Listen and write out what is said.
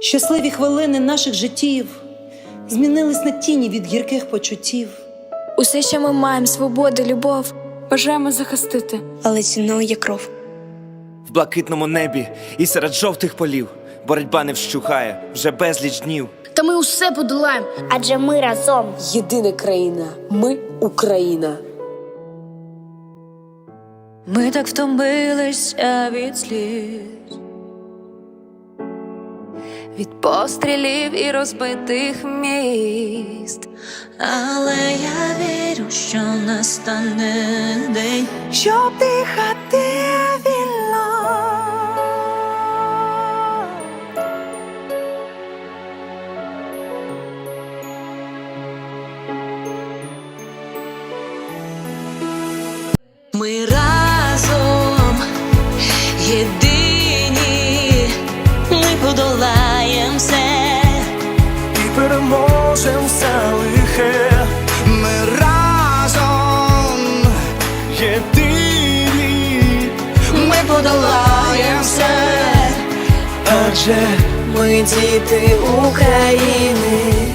Щасливі хвилини наших життів змінились на тіні від гірких почуттів. Усе, що ми маємо, свободу, любов, бажаємо захистити. але ціною є кров. В блакитному небі і серед жовтих полів боротьба не вщухає вже безліч днів. Та ми усе подолаємо. Адже ми разом. Єдина країна. Ми Україна. Ми так втомилися від сліз, від пострілів і розбитих міст. Але я вірю, що настане день, щоб дихати вільно. Ми разом єдині, подолаєм все. і переможем все лихе. Ми разом єдині, ми подолаєм все, адже ми діти України.